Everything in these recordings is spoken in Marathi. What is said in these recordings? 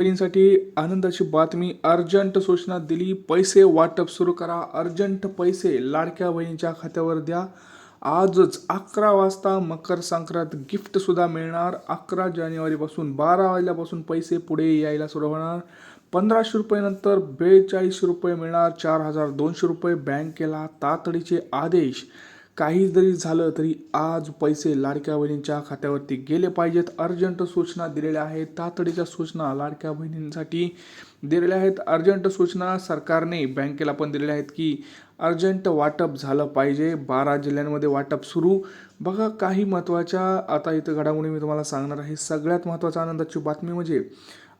बहिणींसाठी आनंदाची बातमी अर्जंट सूचना दिली पैसे वाटप सुरू करा अर्जंट पैसे लाडक्या बहिणीच्या खात्यावर द्या. आजच अकरा वाजता मकर संक्रांत गिफ्टसुद्धा मिळणार. अकरा जानेवारीपासून बारा वाजल्यापासून पैसे पुढे यायला सुरू होणार. पंधराशे रुपयेनंतर बेचाळीसशे रुपये मिळणार. चार हजार दोनशे रुपये बँकेला तातडीचे आदेश. काही जरी झालं तरी आज पैसे लाडक्या बहिणींच्या खात्यावरती गेले पाहिजेत. अर्जंट सूचना दिलेल्या आहेत. तातडीच्या सूचना लाडक्या बहिणींसाठी दिलेल्या आहेत. अर्जंट सूचना सरकारने बँकेला पण दिलेल्या आहेत की अर्जंट वाटप झालं पाहिजे. बारा जिल्ह्यांमध्ये वाटप सुरू. बघा काही महत्त्वाच्या आता इथं घडामोडी मी तुम्हाला सांगणार आहे. सगळ्यात महत्त्वाच्या आनंदाची बातमी म्हणजे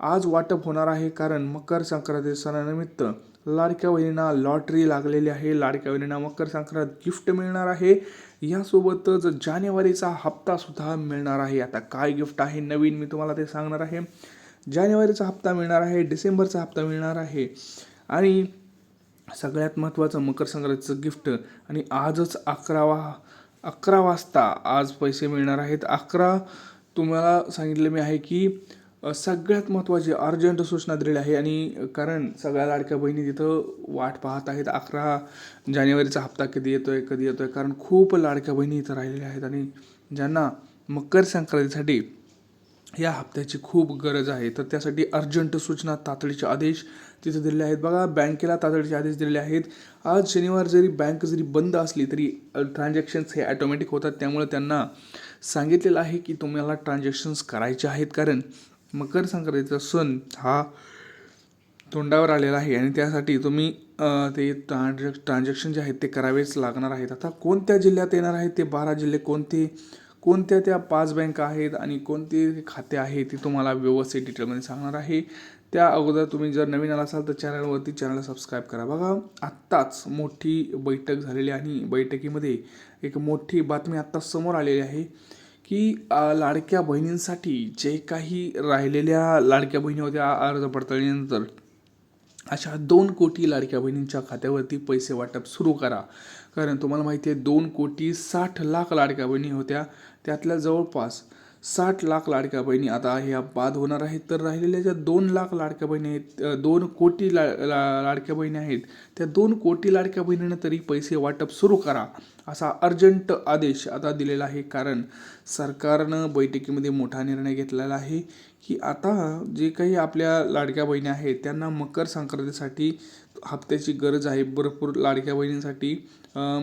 आज वाटप होणार आहे कारण मकर संक्रांती सणानिमित्त लाडक्या वहिनींना लॉटरी लागलेली आहे. लाडक्या वहिनींना मकर संक्रांत गिफ्ट मिळणार आहे. यासोबतच जानेवारीचा हप्ता सुद्धा मिळणार आहे. आता काय गिफ्ट आहे? नवीन मी तुम्हाला ते सांगणार आहे. जानेवारीचा हप्ता मिळणार आहे. डिसेंबरचा हप्ता मिळणार आहे. आणि सगळ्यात महत्त्वाचं मकर संक्रांतीचं गिफ्ट आणि आजच अकरावा अकरा वाजता आज पैसे मिळणार आहेत. अकरा तुम्हाला सांगितलं मी आहे की सगळ्यात महत्त्वाची अर्जंट सूचना दिलेली आहे आणि कारण सगळ्या लाडक्या बहिणी तिथं वाट पाहत आहेत. अकरा जानेवारीचा हप्ता कधी येतो आहे कधी येतो आहे कारण खूप लाडक्या बहिणी इथं राहिलेल्या आहेत आणि ज्यांना मकर संक्रांतीसाठी या हप्त्याची खूप गरज आहे. तर त्यासाठी अर्जंट सूचना तातडीचे आदेश तिथे दिलेले आहेत. बघा बँकेला तातडीचे आदेश दिलेले आहेत. आज शनिवार जरी बँक जरी बंद असली तरी ट्रान्झॅक्शन्स हे ॲटोमॅटिक होतात. त्यामुळे त्यांना सांगितलेलं आहे की तुम्हाला ट्रान्झॅक्शन्स करायचे आहेत. कारण मकर संक्रांतीचा सण हा तोंडावर आलेला आहे आणि त्यासाठी तुम्ही ते ट्रान्झॅक् ट्रान्झॅक्शन जे आहेत ते करावेच लागणार आहेत. आता कोणत्या जिल्ह्यात येणार आहेत ते बारा जिल्हे कोणते कोणत्या त्या पाच बँका आहेत आणि कोणते खाते आहे ते तुम्हाला व्यवस्थित डिटेलमध्ये सांगणार आहे. त्या अगोदर तुम्ही जर नवीन आला असाल तर चॅनलवरती चॅनलला सबस्क्राईब करा. बघा आत्ताच मोठी बैठक झालेली आणि बैठकीमध्ये एक मोठी बातमी आत्ता समोर आलेली आहे. की लाडक्या बहिणींसाठी जे काही राहिलेल्या लाडक्या बहिणी होत्या अर्ज पडताळणीनंतर अशा दोन कोटी लाडक्या बहिणींच्या खात्यावरती पैसे वाटप सुरू करा. कारण तुम्हाला माहिती आहे दोन कोटी साठ लाख लाडक्या बहिणी होत्या. त्यातल्या जवळपास साठ लाख लाडक्या बहिणी आता ह्या बाद होणार आहेत. तर राहिलेल्या ज्या दोन लाख लाडक्या बहिणी आहेत दोन कोटी ला लाडक्या बहिणी आहेत त्या दोन कोटी लाडक्या बहिणींना तरी पैसे वाटप सुरू करा असा अर्जंट आदेश आता दिलेला आहे. कारण सरकारनं बैठकीमध्ये मोठा निर्णय घेतलेला आहे की आता जे काही आपल्या लाडक्या बहिणी आहेत त्यांना मकर संक्रांतीसाठी हप्त्याची गरज आहे. भरपूर लाडक्या बहिणींसाठी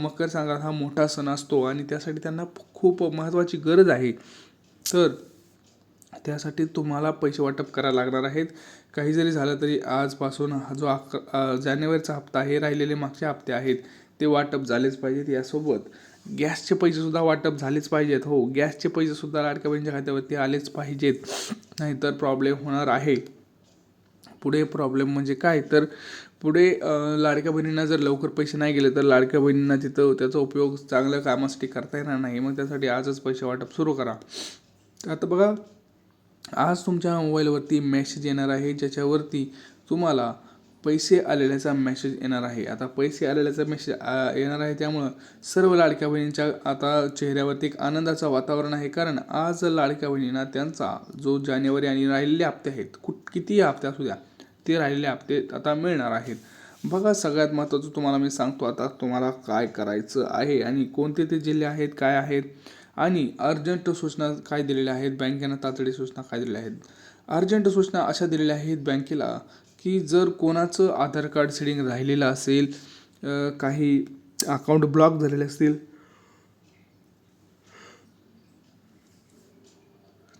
मकर संक्रांत हा मोठा सण असतो आणि त्यासाठी त्यांना खूप महत्त्वाची गरज आहे. तर त्यासाठी तुम्हाला पैसे वाटप करायला लागणार आहेत. काही जरी झालं तरी आजपासून हा जो अक जानेवारीचा हप्ता आहे राहिलेले मागचे हप्ते आहेत ते वाटप झालेच पाहिजेत. यासोबत गॅसचे पैसेसुद्धा वाटप झालेच पाहिजेत. हो गॅसचे पैसेसुद्धा लाडक्या बहिणीच्या खात्यावरती आलेच पाहिजेत. नाहीतर प्रॉब्लेम होणार आहे. पुढे प्रॉब्लेम म्हणजे काय? तर पुढे लाडक्या बहिणींना जर लवकर पैसे नाही गेले तर लाडक्या बहिणींना तिथं त्याचा उपयोग चांगल्या कामासाठी करता येणार नाही. मग त्यासाठी आजच पैसे वाटप सुरू करा. आता बघा आज तुमच्या मोबाईलवरती मेसेज येणार आहे ज्याच्यावरती तुम्हाला पैसे आलेल्याचा मेसेज येणार आहे. आता पैसे आलेल्याचा मेसेज येणार आहे त्यामुळं सर्व लाडक्या बहिणींच्या आता चेहऱ्यावरती एक आनंदाचं वातावरण आहे. कारण आज लाडक्या बहिणींना त्यांचा जो जानेवारी आणि राहिलेले हप्ते आहेत कुठ कितीही हप्ते असू द्या ते राहिलेले हप्ते आता मिळणार आहेत. बघा सगळ्यात महत्त्वाचं तुम्हाला मी सांगतो आता तुम्हाला काय करायचं आहे आणि कोणते ते जिल्हे आहेत काय आहेत. आणि अर्जंट सूचना काय दिलेल्या आहेत? बँकेनं तातडी सूचना काय दिलेल्या आहेत? अर्जंट सूचना अशा दिलेल्या आहेत बँकेला की जर कोणाचं आधार कार्ड सेडिंग राहिलेलं असेल काही अकाउंट ब्लॉक झालेले असतील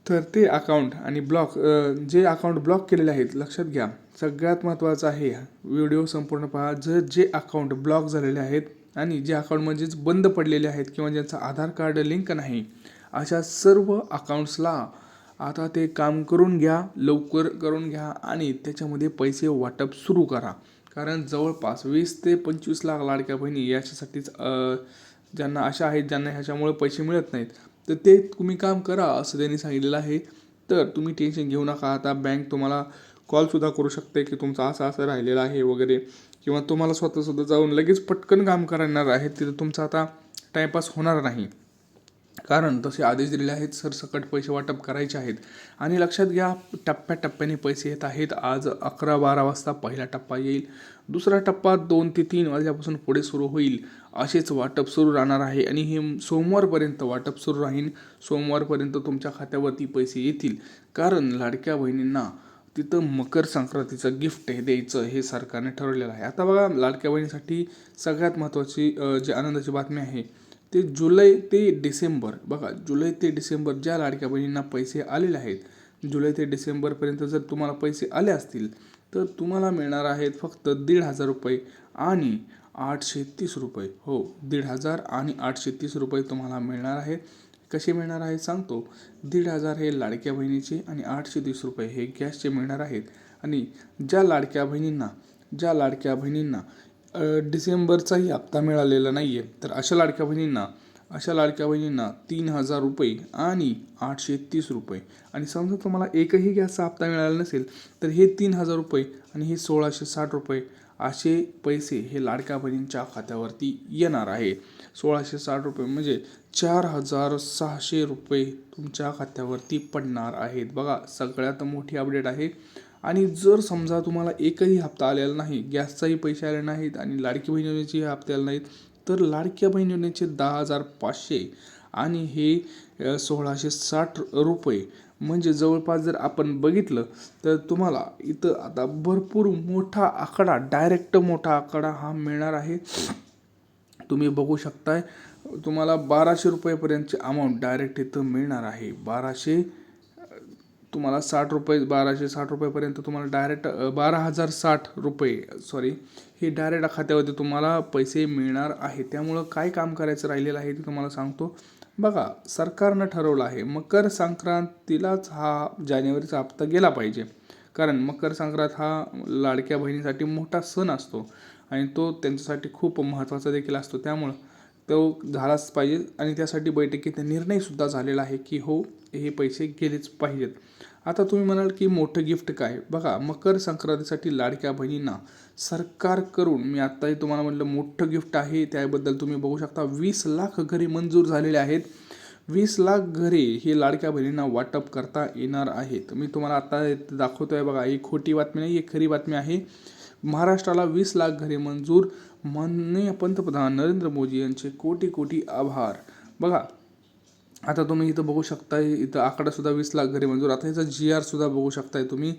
तर ते अकाउंट आणि ब्लॉक जे अकाउंट ब्लॉक केलेले आहेत लक्षात घ्या. सगळ्यात महत्त्वाचं आहे व्हिडिओ संपूर्ण पहा. जर जे अकाउंट ब्लॉक झालेले आहेत आणि जे अकाउंट म्हणजेच बंद पडलेले आहेत किंवा ज्यांचं आधार कार्ड लिंक नाही अशा सर्व अकाउंट्सला आता ते काम करून घ्या लवकर करून घ्या आणि त्याच्यामध्ये पैसे वाटप सुरू करा. कारण जवळपास वीस ते पंचवीस लाख लाडक्या बहिणी याच्यासाठीच ज्यांना अशा आहेत ज्यांना ह्याच्यामुळे पैसे मिळत नाहीत तर ते तुम्ही काम करा असं त्यांनी सांगितलेलं आहे. तर तुम्ही टेन्शन घेऊ नका. आता बँक तुम्हाला कॉलसुद्धा करू शकते की तुमचं असं असं राहिलेलं आहे वगैरे. किंवा तुम्हाला स्वतःसुद्धा जाऊन लगेच पटकन काम करणार आहे तिथं तुमचा आता टाईमपास होणार नाही. कारण तसे आदेश दिलेले आहेत सरसकट पैसे वाटप करायचे आहेत. आणि लक्षात घ्या टप्प्याटप्प्याने पैसे येत आहेत. आज अकरा बारा वाजता पहिला टप्पा येईल. दुसरा टप्पा दोन ते तीन वाजल्यापासून पुढे सुरू होईल. असेच वाटप सुरू राहणार आहे आणि हे सोमवारपर्यंत वाटप सुरू राहील. सोमवारपर्यंत तुमच्या खात्यावरती पैसे येतील. कारण लाडक्या बहिणींना तिथं मकर संक्रांतीचं गिफ्ट हे द्यायचं हे सरकारने ठरवलेलं आहे. आता बघा लाडक्या बहिणीसाठी सगळ्यात महत्त्वाची जी आनंदाची बातमी आहे ते जुलै ते डिसेंबर. बघा जुलै ते डिसेंबर ज्या लाडक्या बहिणींना पैसे आलेले आहेत जुलै ते डिसेंबरपर्यंत जर तुम्हाला पैसे आले असतील तर तुम्हाला मिळणार आहेत फक्त दीड हजार रुपये आणि आठशे तीस रुपये. हो दीड हजार आणि आठशे तीस रुपये तुम्हाला मिळणार आहे. कसे मिळणार आहे सांगतो. दीड हजार हे लाडक्या बहिणीचे आणि आठशे तीस रुपये हे गॅसचे मिळणार आहेत. आणि ज्या लाडक्या बहिणींना ज्या लाडक्या बहिणींना डिसेंबरचाही हप्ता मिळालेला नाही आहे तर अशा लाडक्या बहिणींना अशा लाडक्या बहिणींना तीन हजार रुपये आणि आठशे तीस रुपये. आणि समजा तुम्हाला एकही गॅसचा हप्ता मिळाला नसेल तर हे तीन हजार रुपये आणि हे सोळाशे साठ रुपये असे पैसे हे लाडक्या बहिणींच्या खात्यावरती येणार आहे. सोळाशे साठ रुपये म्हणजे चार हजार सहाशे रुपये तुमच्या खात्यावरती पडणार आहेत. बघा सगळ्यात मोठी अपडेट आहे. आणि जर समजा तुम्हाला एकही हप्ता आलेला नाही गॅसचाही पैसे आले नाहीत आणि लाडकी बहीण योजनेचे हप्ते आले नाहीत तर लाडक्या बहीण योजनेचे दहा हजार पाचशे आणि हे सोळाशे साठ रुपये म्हणजे जवळपास जर आपण बघितलं तर तुम्हाला इथं आता भरपूर मोठा आकडा डायरेक्ट मोठा आकडा हा मिळणार आहे. तुम्ही बघू शकताय तुम्हाला बाराशे रुपयेपर्यंतची अमाऊंट डायरेक्ट इथं मिळणार आहे. बाराशे तुम्हाला साठ रुपये बाराशे साठ रुपयेपर्यंत तुम्हाला डायरेक्ट बारा हजार साठ रुपये सॉरी हे डायरेक्ट खात्यावरती तुम्हाला पैसे मिळणार आहे. त्यामुळं काय काम करायचं राहिलेलं आहे ते तुम्हाला सांगतो. बघा सरकारनं ठरवलं आहे मकर संक्रांतीलाच हा जानेवारीचा हप्ता गेला पाहिजे. कारण मकर संक्रांत हा लाडक्या बहिणीसाठी मोठा सण असतो आणि तो त्यांच्यासाठी खूप महत्त्वाचा देखील असतो. त्यामुळं तो झालाच पाहिजे आणि त्यासाठी बैठकीत निर्णयसुद्धा झालेला आहे की हो हे पैसे गेलेच पाहिजेत. आता तुम्ही म्हणाल की मोठं गिफ्ट काय? बघा मकर संक्रांतीसाठी लाडक्या बहिणींना सरकार करून मी आत्ताही तुम्हाला म्हटलं मोठं गिफ्ट आहे त्याबद्दल तुम्ही बघू शकता. वीस लाख घरे मंजूर झालेले आहेत. वीस लाख घरे हे लाडक्या बहिणींना वाटप करता येणार आहेत. मी तुम्हाला आत्ता दाखवतो आहे बघा ही खोटी बातमी नाही ही खरी बातमी आहे. महाराष्ट्राला वीस लाख घरे मंजूर माननीय पंतप्रधान नरेंद्र मोदी यांचे कोटी कोटी आभार. बघा आता तुम्ही इथं बघू शकताय इथं आकडासुद्धा वीस लाख घरी मंजूर. आता इथं जी आर सुद्धा बघू शकताय तुम्ही.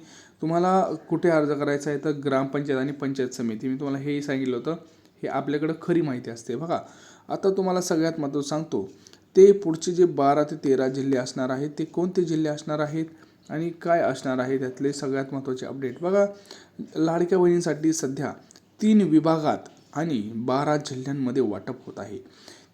तुम्हाला कुठे अर्ज करायचा आहे तर ग्रामपंचायत आणि पंचायत समिती. मी तुम्हाला हेही सांगितलं होतं. हे आपल्याकडं खरी माहिती असते बघा. आता तुम्हाला सगळ्यात महत्त्वाचं सांगतो. ते पुढचे जे बारा ते तेरा जिल्हे असणार आहेत ते कोणते जिल्हे असणार आहेत आणि काय असणार आहे त्यातले सगळ्यात महत्त्वाचे अपडेट बघा. लाडक्या बहिणींसाठी सध्या तीन विभागात आणि बारा जिल्ह्यांमध्ये वाटप होत आहे.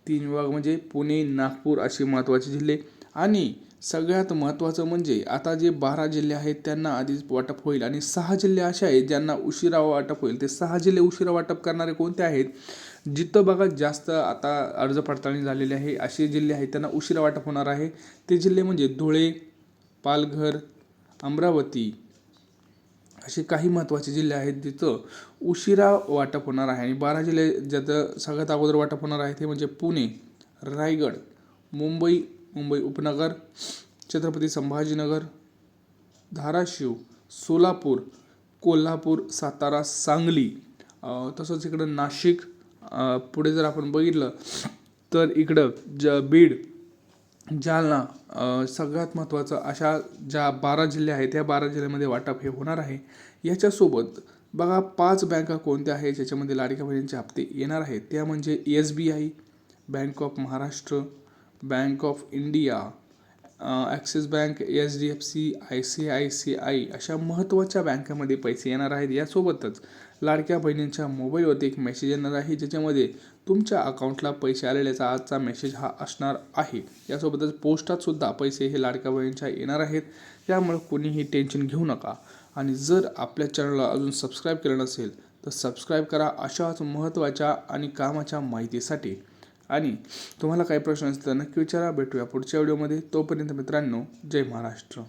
तीन विभाग म्हणजे पुणे नागपूर असे महत्त्वाचे जिल्हे. आणि सगळ्यात महत्त्वाचं म्हणजे आता जे बारा जिल्हे आहेत त्यांना आधीच वाटप होईल. आणि सहा जिल्हे असे आहेत ज्यांना उशिरा वाटप होईल. ते सहा जिल्हे उशिरा वाटप करणारे कोणते आहेत? जिथं बघा जास्त आता अर्ज पडताळणी झालेली आहे असे जिल्हे आहेत त्यांना उशिरा वाटप होणार आहे. ते जिल्हे म्हणजे धुळे पालघर अमरावती असे काही महत्त्वाचे जिल्हे आहेत जिथं उशिरा वाटप होणार आहे. आणि बारा जिल्हे ज्याचं सगळ्यात अगोदर वाटप होणार आहे ते म्हणजे पुणे रायगड मुंबई मुंबई उपनगर छत्रपती संभाजीनगर धाराशिव सोलापूर कोल्हापूर सातारा सांगली तसंच इकडं नाशिक पुढे जर आपण बघितलं तर इकडं ज बीड जालना सगळ्यात महत्त्वाचं अशा ज्या बारा जिल्हे आहेत त्या बारा जिल्ह्यामध्ये वाटप हे होणार आहे. याच्यासोबत बघा पाच बँका कोणत्या आहेत ज्याच्यामध्ये लाडक्या बहिणींचे हप्ते येणार आहेत? त्या म्हणजे S B I bank of Maharashtra bank of India Axis bank H D F C I C I C I अशा महत्त्वाच्या बँकामध्ये पैसे येणार आहेत. यासोबतच लाडक्या बहिणींच्या मोबाईलवरती एक मेसेज येणार आहे. ज्याच्यामध्ये तुमच्या अकाउंटला पैसे आलेल्याचा आजचा मेसेज हा असणार आहे. यासोबतच पोस्टातसुद्धा पैसे हे लाडक्या बहिणींच्या येणार आहेत. त्यामुळे कोणीही टेन्शन घेऊ नका. आणि जर आपल्या चॅनलला अजून सबस्क्राईब केलं नसेल तर सबस्क्राईब करा अशाच महत्त्वाच्या आणि कामाच्या माहितीसाठी. आणि तुम्हाला काही प्रश्न असतील तर नक्की विचारा. भेटूया पुढच्या व्हिडिओमध्ये तोपर्यंत मित्रांनो जय महाराष्ट्र.